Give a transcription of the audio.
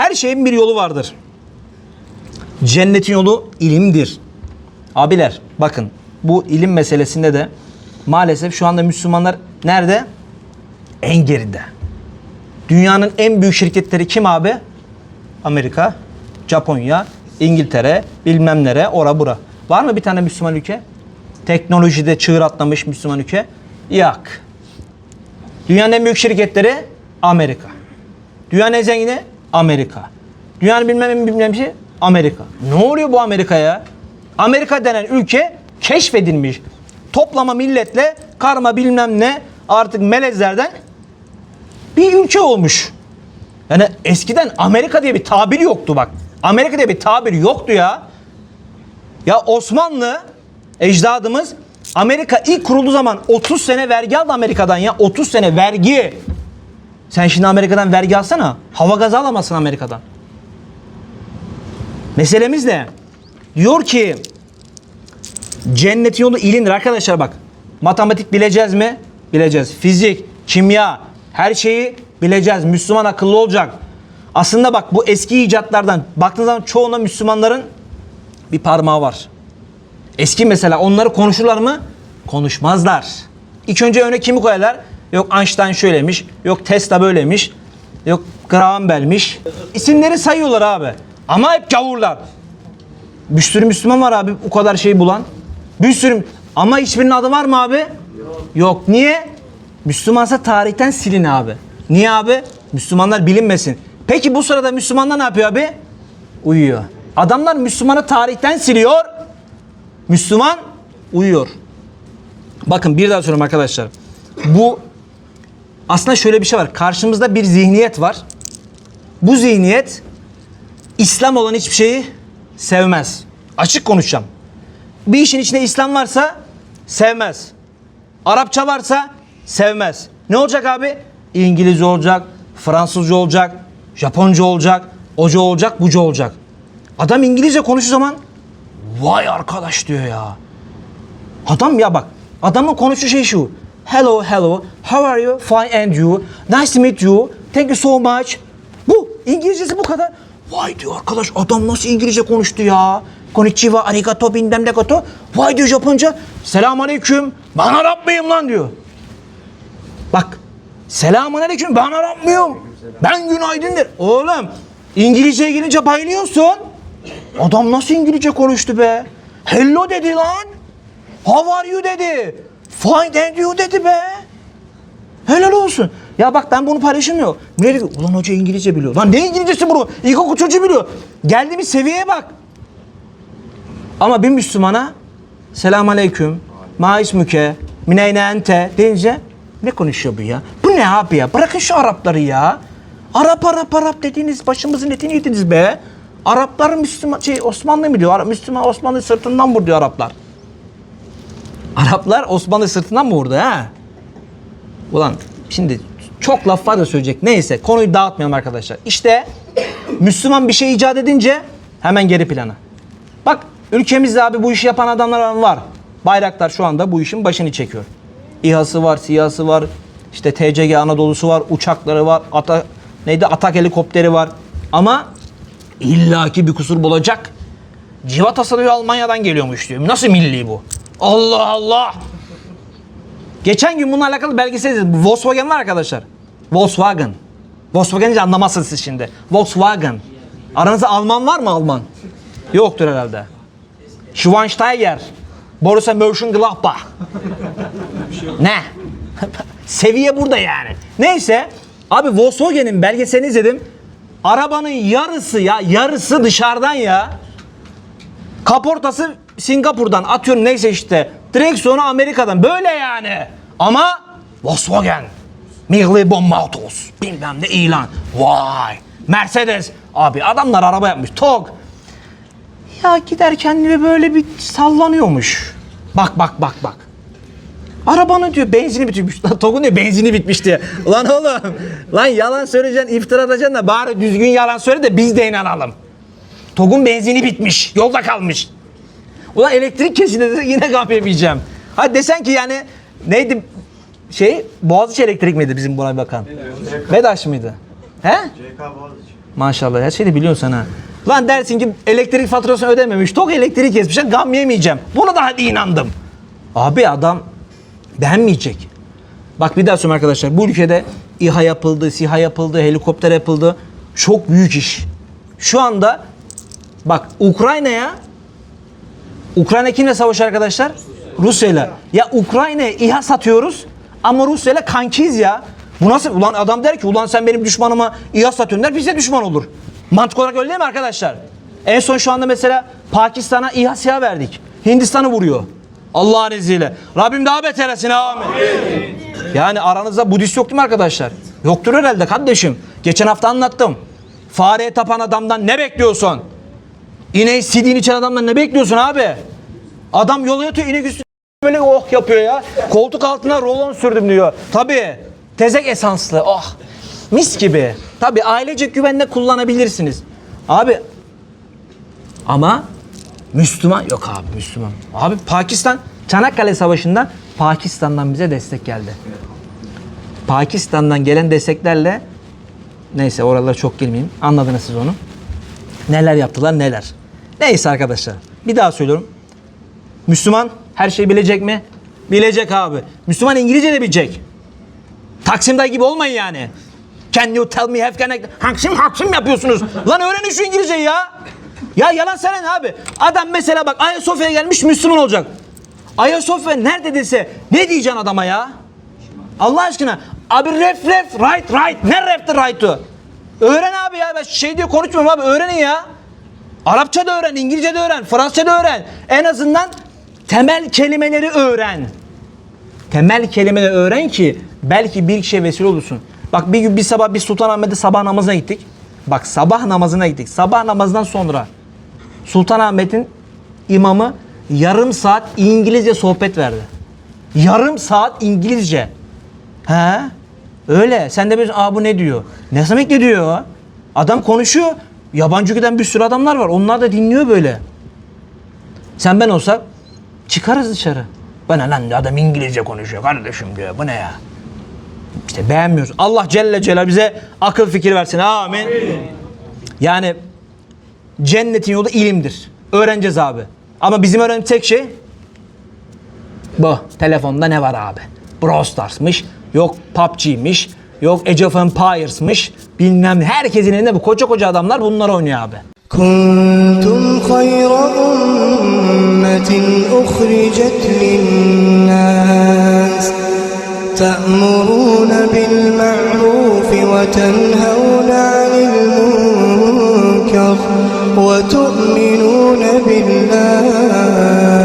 Her şeyin bir yolu vardır. Cennetin yolu ilimdir. Abiler bakın bu ilim meselesinde de maalesef şu anda Müslümanlar nerede? En geride. Dünyanın en büyük şirketleri kim abi? Amerika, Japonya, İngiltere, bilmem nere, ora bura. Var mı bir tane Müslüman ülke? Teknolojide çığır atlamış Müslüman ülke? Yok. Dünyanın en büyük şirketleri Amerika. Dünyanın en zengini Amerika. Dünyanın bilmem bilmem şey Amerika. Ne oluyor bu Amerika'ya? Amerika denen ülke keşfedilmiş. Toplama milletle karma bilmem ne artık melezlerden bir ülke olmuş. Yani eskiden Amerika diye bir tabir yoktu bak. Amerika diye bir tabir yoktu ya. Ya Osmanlı ecdadımız Amerika ilk kurulduğu zaman 30 sene vergi aldı Amerika'dan ya. 30 sene vergi. Sen şimdi Amerika'dan vergi alsana. Hava gazı alamazsın Amerika'dan. Meselemiz ne? Diyor ki cennetin yolu ilimdir arkadaşlar bak. Matematik bileceğiz mi? Bileceğiz. Fizik, kimya, her şeyi bileceğiz. Müslüman akıllı olacak. Aslında bak bu eski icatlardan baktığınız zaman çoğuna Müslümanların bir parmağı var. Eski mesela onları konuşurlar mı? Konuşmazlar. İlk önce öne kimi koyarlar? Yok Einstein şöylemiş, yok Tesla böylemiş, yok Graham Bell'miş. İsimleri sayıyorlar abi. Ama hep gavurlar. Bir sürü Müslüman var abi o kadar şey bulan. Bir sürü ama hiçbirinin adı var mı abi? Yok. Niye? Müslümansa tarihten silin abi. Niye abi? Müslümanlar bilinmesin. Peki bu sırada Müslümanlar ne yapıyor abi? Uyuyor. Adamlar Müslümanı tarihten siliyor. Müslüman uyuyor. Bakın bir daha söylüyorum arkadaşlar. Bu aslında şöyle bir şey var. Karşımızda bir zihniyet var. Bu zihniyet İslam olan hiçbir şeyi sevmez. Açık konuşacağım. Bir işin içinde İslam varsa sevmez. Arapça varsa sevmez. Ne olacak abi? İngilizce olacak, Fransızca olacak, Japonca olacak, oca olacak, buca olacak. Adam İngilizce konuştuğu zaman vay arkadaş diyor ya. Adam ya bak adamın konuştuğu şey şu. Hello, hello, how are you? Fine and you? Nice to meet you. Thank you so much. Bu. İngilizcesi bu kadar. Vay diyor arkadaş adam nasıl İngilizce konuştu ya. Konnichiwa, arigato, bilmem ne gato. Vay diyor Japonca. Selamun aleyküm. Ben Arap lan diyor. Bak. Selamun aleyküm. Ben Arap? Ben günaydın der. Oğlum İngilizceye gelince bayılıyorsun. Adam nasıl İngilizce konuştu be? Hello dedi lan. How are you dedi. Fine and you dedi be. Helal olsun. Ya bak ben bunu paylaşmıyor. Millet diyor, ulan hoca İngilizce biliyor. Lan ne İngilizcesi bunu? İlkokul çocuğu biliyor. Geldiğimiz seviyeye bak. Ama bir Müslümana selam aleyküm, ma ismuke, mineyne ente deyince ne konuşuyor bu ya? Bu ne abi ya? Bırakın şu Arapları ya. Arap Arap Arap dediğiniz başımızın etini yediniz be. Araplar Müslüman şey Osmanlı mı diyor? Müslüman Osmanlı sırtından vur diyor Araplar. Araplar Osmanlı sırtından mı vurdu ha? Ulan şimdi çok laf var da söyleyecek. Neyse konuyu dağıtmayalım arkadaşlar. İşte Müslüman bir şey icat edince hemen geri plana. Bak ülkemizde abi bu işi yapan adamlar var. Bayraktar şu anda bu işin başını çekiyor. İHA'sı var, SİHA'sı var. işte TCG Anadolu'su var, uçakları var, ata, neydi atak helikopteri var. Ama illaki bir kusur bulacak. Civatası diyor Almanya'dan geliyormuş diyor. Nasıl milli bu? Allah Allah! Geçen gün bununla alakalı belgesel izledim. Volkswagen var arkadaşlar. Volkswagen. Volkswagen'i anlamazsınız siz şimdi. Volkswagen. Aranızda Alman var mı Alman? Yoktur herhalde. Schweinsteiger. Borussia Mönchengladbach. ne? Seviye burada yani. Neyse. Abi Volkswagen'in belgeselini izledim. Arabanın yarısı ya yarısı dışarıdan ya. Kaportası Singapur'dan atıyorum neyse işte. Direksiyonu Amerika'dan. Böyle yani. Ama Volkswagen. Mihli Bomautos. Bilmem ne ilan. Vay. Mercedes. Abi adamlar araba yapmış. Tok. Ya giderken de böyle bir sallanıyormuş. Bak bak bak bak. Arabanın diyor benzini bitmiş. Lan Togun diyor benzini bitmiş diye. Lan oğlum. Lan yalan söyleyeceksin, iftira atacaksın da bari düzgün yalan söyle de biz de inanalım. Togun benzini bitmiş. Yolda kalmış. Ulan elektrik kesildi yine gam yemeyeceğim. Hadi desen ki yani neydi şey Boğaziçi Elektrik miydi bizim buna bakan? Vedaş mıydı? He? CK Boğaziçi. Maşallah her şeyi de biliyorsun sen ha. Lan dersin ki elektrik faturasını ödememiş. Tok elektrik kesmişler gam yemeyeceğim. Buna da hadi inandım. Abi adam beğenmeyecek. Bak bir daha söyleyeyim arkadaşlar. Bu ülkede İHA yapıldı, SİHA yapıldı, helikopter yapıldı. Çok büyük iş. Şu anda bak Ukrayna'ya Ukrayna kimle savaşıyor arkadaşlar? Rusya'yla. Ya Ukrayna'ya İHA satıyoruz ama Rusya'yla kankiyiz ya. Bu nasıl? Ulan adam der ki ulan sen benim düşmanıma İHA satıyorsun der bize düşman olur. Mantık olarak öyle değil mi arkadaşlar? En son şu anda mesela Pakistan'a İHA SİHA verdik. Hindistan'ı vuruyor. Allah'ın izniyle. Rabbim daha beter etsin amin. Yani aranızda Budist yok değil mi arkadaşlar? Yoktur herhalde kardeşim. Geçen hafta anlattım. Fareye tapan adamdan ne bekliyorsun? İneği sidiğin içen adamdan ne bekliyorsun abi? Adam yola yatıyor inek üstüne böyle oh yapıyor ya. Koltuk altına rolon sürdüm diyor. Tabii. Tezek esanslı. Oh. Mis gibi. Tabii ailecek güvenle kullanabilirsiniz. Abi ama Müslüman yok abi Müslüman. Abi Pakistan Çanakkale Savaşı'ndan Pakistan'dan bize destek geldi. Pakistan'dan gelen desteklerle neyse oralara çok girmeyeyim. Anladınız siz onu. Neler yaptılar neler. Neyse arkadaşlar. Bir daha söylüyorum. Müslüman her şeyi bilecek mi? Bilecek abi. Müslüman İngilizce de bilecek. Taksim dayı gibi olmayın yani. Can you tell me have I... Haksim haksim yapıyorsunuz. Lan öğrenin şu İngilizceyi ya. Ya yalan söyleme abi. Adam mesela bak Ayasofya'ya gelmiş Müslüman olacak. Ayasofya nerede dese ne diyeceksin adama ya? Allah aşkına. Abi ref ref right right. Ne ref'ti right'ı? Öğren abi ya. Ben şey diye konuşmuyorum abi. Öğrenin ya. Arapça da öğren, İngilizce de öğren, Fransızca da öğren. En azından temel kelimeleri öğren. Temel kelimeleri öğren ki belki bir kişiye vesile olursun. Bak bir gün bir sabah bir Sultanahmet'te sabah namazına gittik. Bak sabah namazına gittik. Sabah namazından sonra Sultanahmet'in imamı yarım saat İngilizce sohbet verdi. Yarım saat İngilizce. He? Öyle. Sen de bir aa bu ne diyor? Ne demek ne diyor? Adam konuşuyor. Yabancı giden bir sürü adamlar var. Onlar da dinliyor böyle. Sen ben olsak çıkarız dışarı. Bana lan adam İngilizce konuşuyor kardeşim diyor. Bu ne ya? İşte beğenmiyoruz. Allah Celle Celal bize akıl fikir versin. Amin. Yani cennetin yolu ilimdir. Öğreneceğiz abi. Ama bizim öğrendiğimiz tek şey bu. Telefonda ne var abi? Brawl Stars'mış, yok PUBG'miş, yok Age of Empires'mış, bilmem ne. Herkesin elinde bu koca koca adamlar bunlar oynuyor abi. كنتم خير أمة أخرجت للناس تأمرون بالمعروف وتنهون عن المنكر وتؤمنون بالله